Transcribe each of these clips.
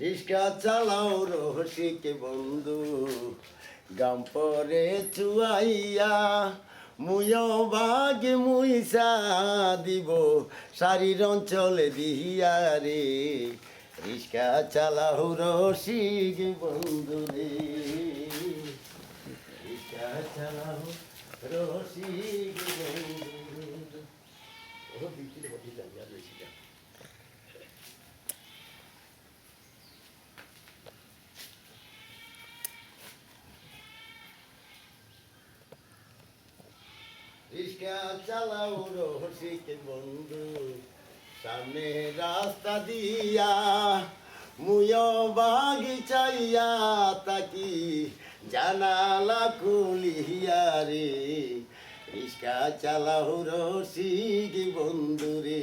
রিস্কা চালাও রহসিক বন্ধু। গাম পরে চুয়াইয়া মুয় বাগে মুইসা দিব। শারীর অঞ্চলে দিহিয়া রে। রিস্কা চালাও রসিক বন্ধু রে। রিস্কা চালাও রসিক বন্ধু ও বিক্রি রিস্কা চালাও রসিক বন্ধু। সামনে রাস্তা দিয়া মুয় বাগিচাইয়া তাকি জানালা কুলিয়া রে। রিস্কা চালাও রসিক বন্ধু রে।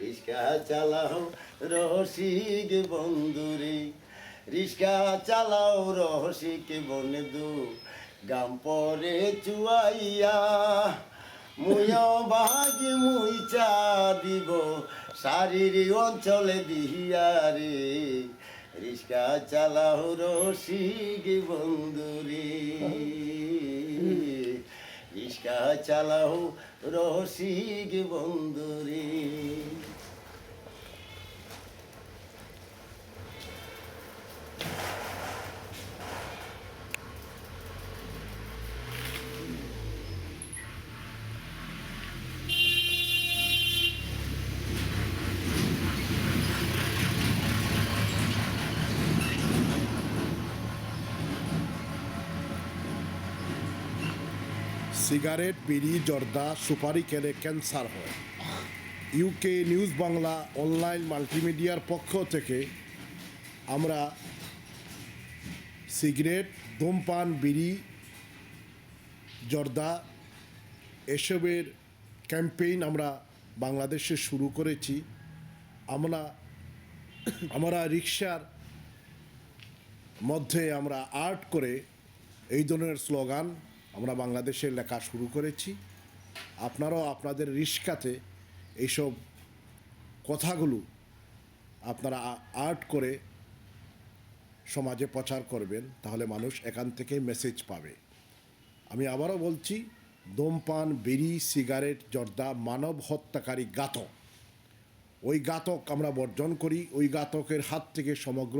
রিস্কা চালাও রসিক বন্ধু রে। রিস্কা চালাও রসিক বন্ধু। গাম পরে চুয়াইয়া মুয় বাগি মুই চা দিব শারীরি অঞ্চলে দিহিয়া রে। রিস্কা চালাও রসিক বন্ধু রে। রিস্কা চালাও রসিক বন্ধু সিগারেট, বিড়ি, জর্দা, সুপারি খেলে ক্যান্সার হয়। ইউকে নিউজ বাংলা অনলাইন মাল্টিমিডিয়ার পক্ষ থেকে আমরা সিগারেট, ধূমপান, বিড়ি, জর্দা এসবের ক্যাম্পেইন আমরা বাংলাদেশে শুরু করেছি। আমরা আমরা রিক্সার মধ্যে আমরা আর্ট করে এই ধরনের স্লোগান আমরা বাংলাদেশে লেখা শুরু করেছি। আপনারাও আপনাদের রিস্কাতে এইসব কথাগুলো আপনারা আর্ট করে সমাজে প্রচার করবেন, তাহলে মানুষ এখান থেকে মেসেজ পাবে। আমি আবারও বলছি, ধূমপান, বিড়ি, সিগারেট, জর্দা, মানব হত্যাকারী ঘাতক। ওই ঘাতক আমরা বর্জন করি, ওই ঘাতকের হাত থেকে সমগ্র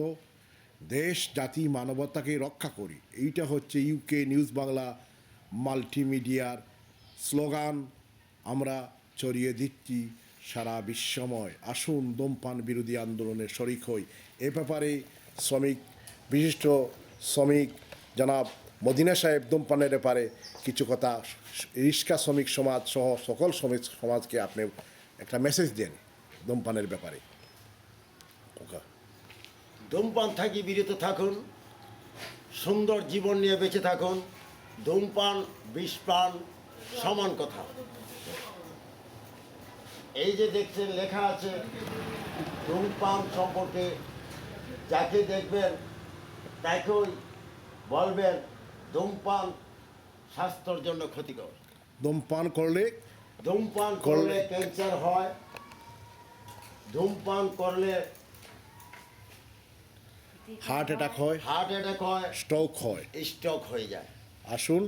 দেশ, জাতি, মানবতাকে রক্ষা করি। এইটা হচ্ছে ইউকে নিউজ বাংলা মাল্টিমিডিয়ার স্লোগান, আমরা ছড়িয়ে দিচ্ছি সারা বিশ্বময়। আসুন ধূমপান বিরোধী আন্দোলনে শরিক হই। এ ব্যাপারে শ্রমিক, বিশিষ্ট শ্রমিক জনাব মদিনা সাহেব ধূমপানের ব্যাপারে কিছু কথা রিক্সা শ্রমিক সমাজ সহ সকল শ্রমিক সমাজকে আপনি একটা মেসেজ দেন ধূমপানের ব্যাপারে। ওকে। ধূমপান থাকি বিরত থাকুন, সুন্দর জীবন নিয়ে বেঁচে থাকুন। ধূমপান বিষপান সমান কথা। এই যে দেখছেন লেখা আছে ধূমপান সম্পর্কে যাকে দেখবেন তাকেই বলবেন ধূমপান স্বাস্থ্যের জন্য ক্ষতিকর। ধূমপান করলে ধূমপান করলে ক্যান্সার হয়। ধূমপান করলে হার্ট অ্যাটাক হয় হার্ট অ্যাটাক হয় স্ট্রোক হয়। স্ট্রোক হয়ে যায়। আসুন।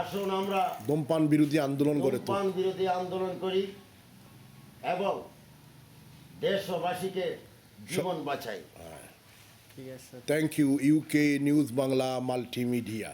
আসুন আমরা ধূমপান বিরোধী আন্দোলন করে ধূমপান বিরোধী আন্দোলন করি এবং দেশবাসীকে জীবন বাঁচাই। ঠিক আছে। Thank you UK news Bangla multimedia